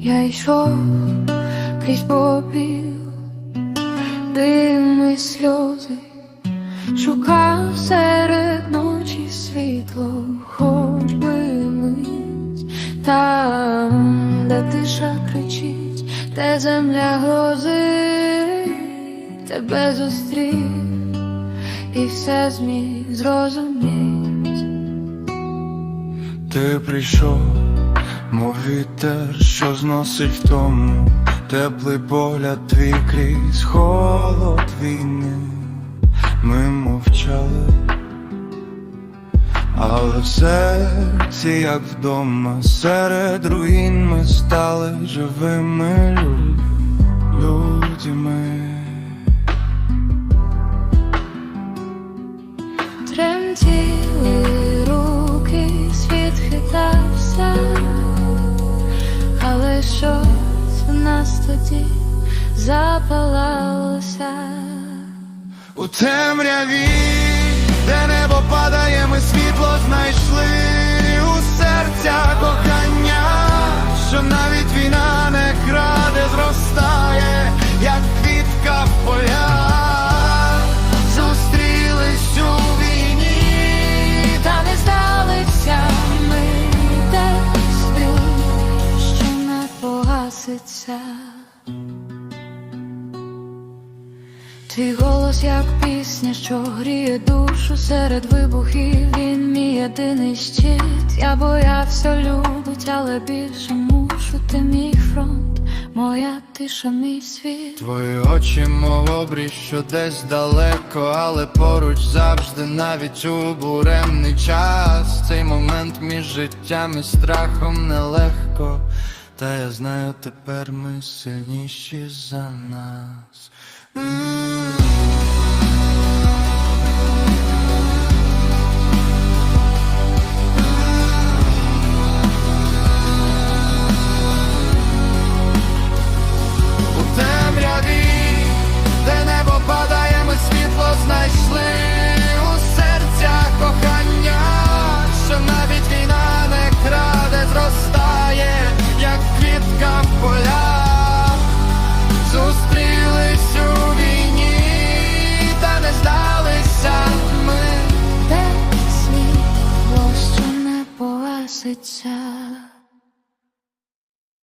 Я йшов крізь попіл, дим і сльози, шукав серед ночі світло, хоч би мить там, де тиша кричить, де земля грозить, тебе зустрів і все зміг зрозуміть. Ти прийшов, мов вітер, що зносить втому Теплий погляд твій крізь холод війни Ми мовчали, але в серці, як вдома, серед руїн ми стали живими лю- людьми. Щось в нас тоді запалалося. У темряві, де небо падає, ми світло знайшли погаситься. Твій голос, як пісня, що гріє душу серед вибухів, він мій єдиний щит. Я боявся любить, але більше мушу. Ти мій фронт, моя тиша, мій світ. Твої очі, мов обрій, що десь далеко, але поруч завжди, навіть у буремний час. Цей момент між життям і страхом нелегко. Та я знаю, тепер ми сильніші за нас. Де